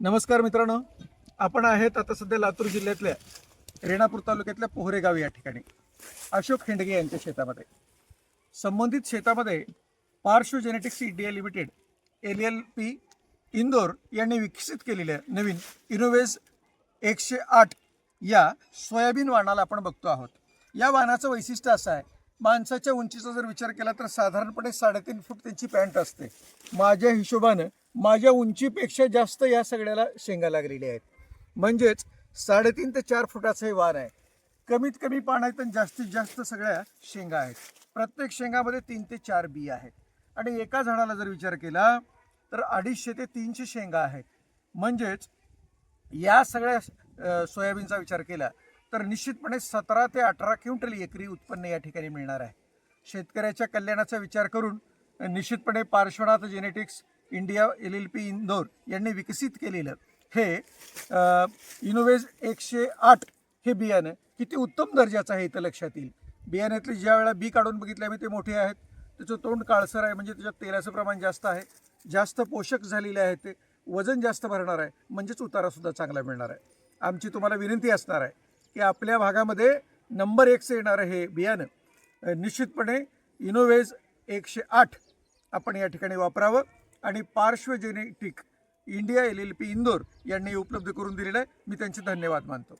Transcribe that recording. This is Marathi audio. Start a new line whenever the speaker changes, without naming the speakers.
नमस्कार मित्रांनो. आपण आहेत आता सध्या लातूर जिल्ह्यातल्या रेणापूर तालुक्यातल्या पोहरेगाव या ठिकाणी. अशोक हेंडगे यांच्या शेतामध्ये. संबंधित शेतामध्ये Parshva genetics India limited L L P Indore यांनी विकसित केलेल्या नवीन इनोवेज एकशे आठ या सोयाबीन वाणाला आपण बघतो आहोत. या वाहनाचं वैशिष्ट्य असं आहे माणसाच्या उंचीचा जर विचार केला तर साधारणपणे साडेतीन फूट त्यांची पॅन्ट असते. माझ्या हिशोबानं माझ्या उंचीपेक्षा जास्त या सगळ्याला शेंगा लागलेल्या आहेत. म्हणजेच साडेतीन ते चार फुटाचं हे वार आहे. कमीत कमी पाण्यात पण जास्तीत जास्त सगळ्या शेंगा आहेत. प्रत्येक शेंगामध्ये तीन ते चार बी आहेत. आणि एका झाडाला जर विचार केला तर अडीचशे ते तीनशे शेंगा आहेत. म्हणजेच या सगळ्या सोयाबीनचा विचार केला तर निश्चितपणे सतरा ते अठरा क्विंटल एकरी उत्पन्न या ठिकाणी मिळणार आहे. शेतकऱ्याच्या कल्याणाचा विचार करून निश्चितपणे Parshvanath genetics India L L P Indore यांनी विकसित केलेलं हे इनोवेज एकशे आठ हे बियाणं किती उत्तम दर्जाचं आहे इथं लक्षात येईल. बियाण्यातले ज्या वेळा बी काढून बघितले आम्ही ते मोठे आहेत त्याचं तोंड काळसर आहे म्हणजे त्याच्यात तेलाचं प्रमाण जास्त आहे जास्त पोषक झालेले आहे ते वजन जास्त भरणार आहे म्हणजेच उतारासुद्धा चांगला मिळणार आहे. आमची तुम्हाला विनंती असणार आहे की आपल्या भागामध्ये नंबर एकचं येणारं हे बियाणं निश्चितपणे इनोवेज एकशे आठ आपण या ठिकाणी वापरावं. आणि Parshva genetic India L L P Indore यांनी उपलब्ध करून दिलेलं आहे. मी त्यांचे धन्यवाद मानतो.